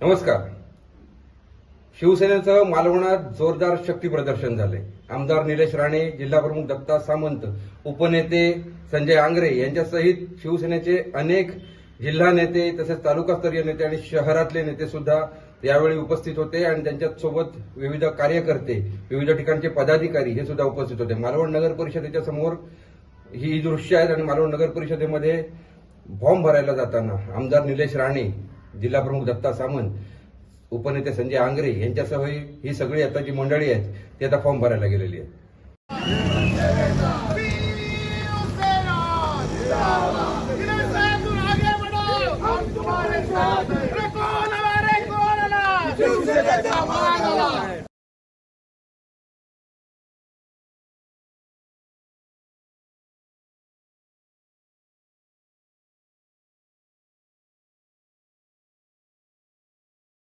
नमस्कार. शिवसेनेचं मालवणात जोरदार शक्ती प्रदर्शन झाले. आमदार निलेश राणे जिल्हाप्रमुख दत्ता सामंत उपनेते संजय आंग्रे यांच्यासहित शिवसेनेचे अनेक जिल्हा नेते तसेच तालुकास्तरीय नेते आणि शहरातले नेते सुद्धा यावेळी उपस्थित होते आणि त्यांच्यासोबत विविध कार्यकर्ते विविध ठिकाणचे पदाधिकारी हे सुद्धा उपस्थित होते. मालवण नगर परिषदेच्या समोर ही दृश्य आहेत आणि मालवण नगर परिषदेमध्ये फॉर्म भरायला जाताना आमदार निलेश राणे जिल्हाप्रमुख दत्ता सामंत उपनेते संजय आंग्रे यांच्यासह ही ही सगळी आता जी मंडळी आहेत ती आता फॉर्म भरायला गेलेली आहेत.